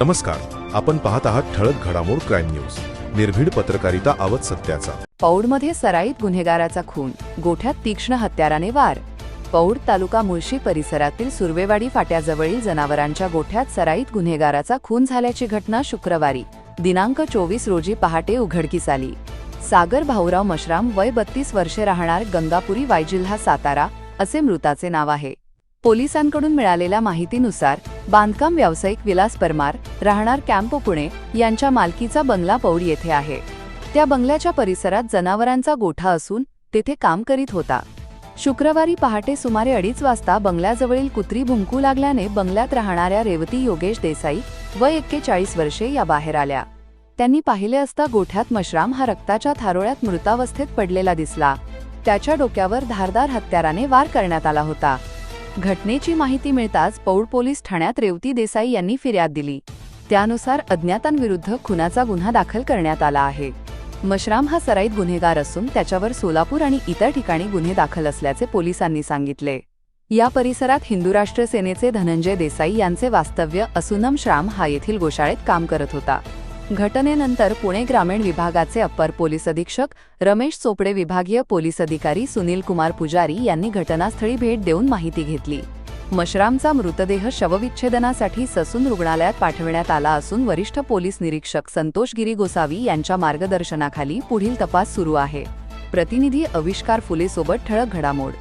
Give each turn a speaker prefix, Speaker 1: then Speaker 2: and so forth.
Speaker 1: नमस्कार आपण पाहत आहात ठळक घडामोड क्राईम न्यूज. निर्भीड पत्रकारिता आवत सत्याचा.
Speaker 2: पौडमध्ये सराईत गुन्हेगाराचा खून गोठ्यात तीक्ष्ण हत्याराने वार. पौड तालुका मुळशी परिसरातील सुर्वेवाडी फाट्याजवळील जनावरांच्या गोठ्यात सराईत गुन्हेगाराचा खून झाल्याची घटना शुक्रवारी दिनांक चोवीस रोजी पहाटे उघडकीस आली. सागर भाऊराव मशराम वय बत्तीस वर्षे राहणार गंगापुरी वाय जिल्हा सातारा असे मृताचे नाव आहे. पोलिसांकडून मिळालेल्या माहितीनुसार बांधकाम व्यावसायिक विलास परमार राहणार कॅम्प पुणे यांच्या मालकीचा बंगला पौड येथे आहे. त्या बंगल्याच्या परिसरात जनावरांचा गोठा असून तेथे काम करीत होता. शुक्रवारी पहाटे सुमारे अडीच वाजता बंगल्याजवळील कुत्री भुंकू लागल्याने बंगल्यात राहणाऱ्या रेवती योगेश देसाई व एक्केचाळीस वर्षे या बाहेर आल्या. त्यांनी पाहिले असता गोठ्यात मशराम हा रक्ताच्या थारोळ्यात मृतावस्थेत पडलेला दिसला. त्याच्या डोक्यावर धारदार हत्याराने वार करण्यात आला होता. घटनेची माहिती मिळताच पौड पोलीस ठाण्यात रेवती देसाई यांनी फिर्याद दिली. त्यानुसार अज्ञातांविरुद्ध खुनाचा गुन्हा दाखल करण्यात आला आहे. मशराम हा सराईत गुन्हेगार असून त्याच्यावर सोलापूर आणि इतर ठिकाणी गुन्हे दाखल असल्याचे पोलिसांनी सांगितले. या परिसरात हिंदू राष्ट्र सेनेचे धनंजय देसाई यांचे वास्तव्य असुनम श्राम हा येथील गोशाळेत काम करत होता. घटनेनंतर पुणे ग्रामीण विभागाचे अप्पर पोलीस अधीक्षक रमेश चोपडे विभागीय पोलीस अधिकारी सुनील कुमार पुजारी यांनी घटनास्थळी भेट देऊन माहिती घेतली. मशरामचा मृतदेह शवविच्छेदनासाठी ससून रुग्णालयात पाठविण्यात आला असून वरिष्ठ पोलीस निरीक्षक संतोष गिरी गोसावी यांच्या मार्गदर्शनाखाली पुढील तपास सुरू आहे. प्रतिनिधी अविष्कार फुलेसोबत ठळक घडामोड.